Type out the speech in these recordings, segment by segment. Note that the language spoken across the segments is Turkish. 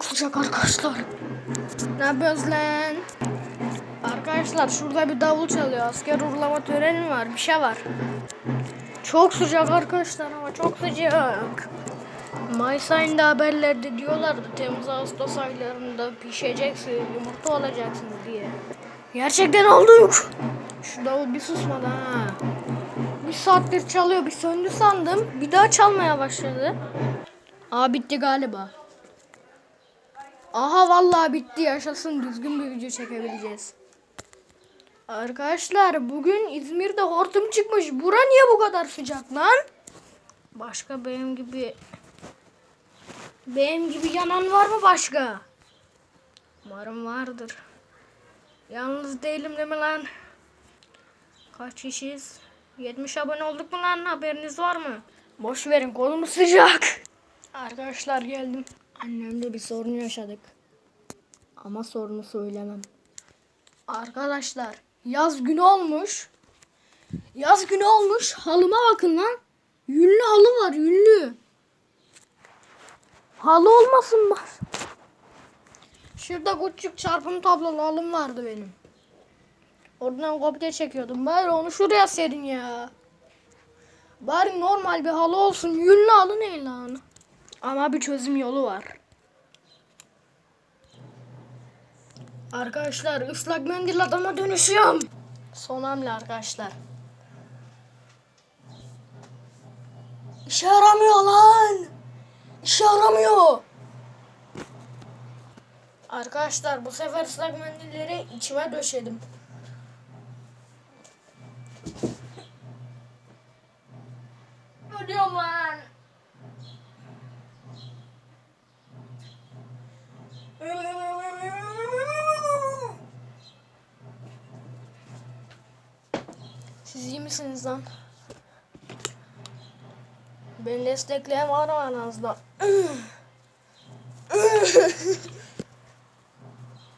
Sıcak arkadaşlar. Ne yapıyoruz? Arkadaşlar şurada bir davul çalıyor. Asker uğurlama töreni var? Bir şey var. Çok sıcak arkadaşlar ama çok sıcak. Mayıs ayında haberlerde diyorlardı Temmuz Ağustos aylarında pişeceksiniz, yumurta olacaksınız diye. Gerçekten olduk. Şu davul bir susmadı ha. Bir saattir çalıyor bir söndü sandım. Bir daha çalmaya başladı. Aa bitti galiba. Aha vallahi bitti yaşasın düzgün bir video çekebileceğiz. Arkadaşlar bugün İzmir'de hortum çıkmış. Bura niye bu kadar sıcak lan? Başka benim gibi benim gibi yanan var mı başka? Umarım vardır. Yalnız değilim değil mi lan? Kaç kişiyiz? 70 abone olduk mu lan? Haberiniz var mı? Boş verin kolumuz sıcak. Arkadaşlar geldim. Annemle bir sorun yaşadık. Ama sorunu söylemem. Arkadaşlar yaz günü olmuş. Yaz günü olmuş. Halıma bakın lan. Yünlü halı var yünlü. Halı olmasın var. Şurada küçük çarpım tablolu halım vardı benim. Oradan kopya çekiyordum. Bari onu şuraya serin ya. Bari normal bir halı olsun. Yünlü halı ne lan? Ama bir çözüm yolu var. Arkadaşlar ıslak mendil adama dönüşüyorum. Son hamle arkadaşlar. İşe yaramıyor lan. İşe yaramıyor. Arkadaşlar bu sefer ıslak mendilleri içime döşedim. Ölüyorum lan. Siz iyi misiniz lan? Beni destekleyen var mı aranızda?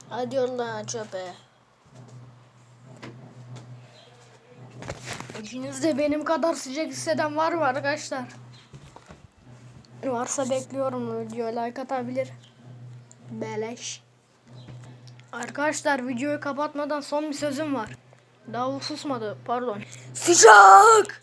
Hadi yolla çöpe. İçinizde benim kadar sıcak hisseden var mı arkadaşlar? Varsa bekliyorum video like atabilir. Beleş. Arkadaşlar videoyu kapatmadan son bir sözüm var. Davul susmadı pardon. Sıcak!